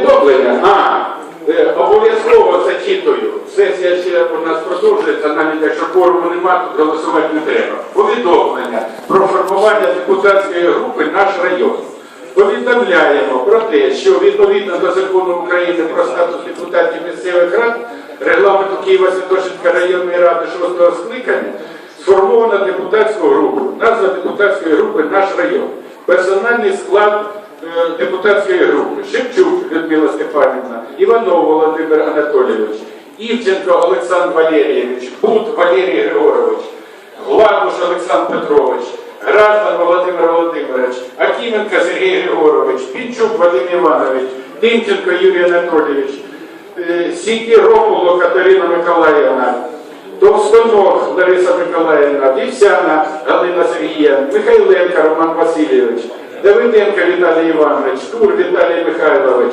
Повідомлення. А, е, обов'язково зачитую. Сесія ще у нас продовжується, навіть якщо форуму немає, то голосувати не треба. Повідомлення про формування депутатської групи наш район. Повідомляємо про те, що відповідно до закону України про статус депутатів місцевих рад, регламенту Києво-Святошинської районної ради 6 скликання, сформовано депутатську групу. Назва депутатської групи наш район. Персональний склад депутатської групи. Шевчук Людмила Степанівна, Іванов Володимир Анатолійович, Івченко Олександр Валерійович, Бут Валерій Григорович, Гладуш Олександр Петрович, Граждан Володимир Володимирович, Акименко Сергій Григорович, Пінчук Вадим Іванович, Тимченко Юрій Анатолійович, е, Сікіропуло Катерина Миколаївна, Товстоног Лариса Миколаївна, Дівсяна Галина Сергіївна, Михайленко Роман Васильович, Давиденко Віталій Іванович, Тур Віталій Михайлович,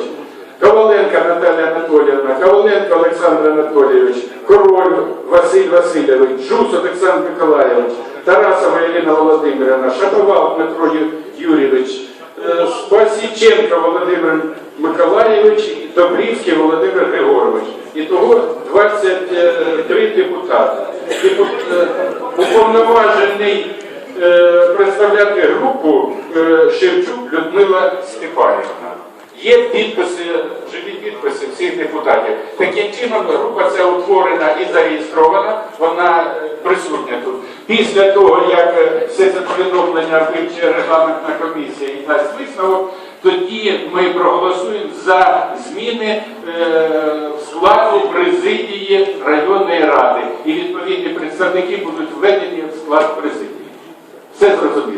Коваленко Наталія Анатоліївна, Коваленко Олександр Анатолійович, Король Василь Васильович, Жус Олександр Миколаївич, Тарасова Єліна Володимирівна, Шаповал Дмитро Юрійович, е, Спасіченко Володимир Миколаївич, і Добрівський Володимир Григорович. І того 23 депутати. Е, Уповноважений е, представляти групу е, Шевчук Людмила Степанівна. Є підписи, живі підписи всіх депутатів. Таким чином група ця утворена і зареєстрована, вона е, присутня тут. Після того, як е, все це повідомлення вивчить регламентна комісія і дасть висновок, тоді ми проголосуємо за зміни е, складу президії районної ради. І відповідні представники будуть введені в склад президії. Все зрозуміло?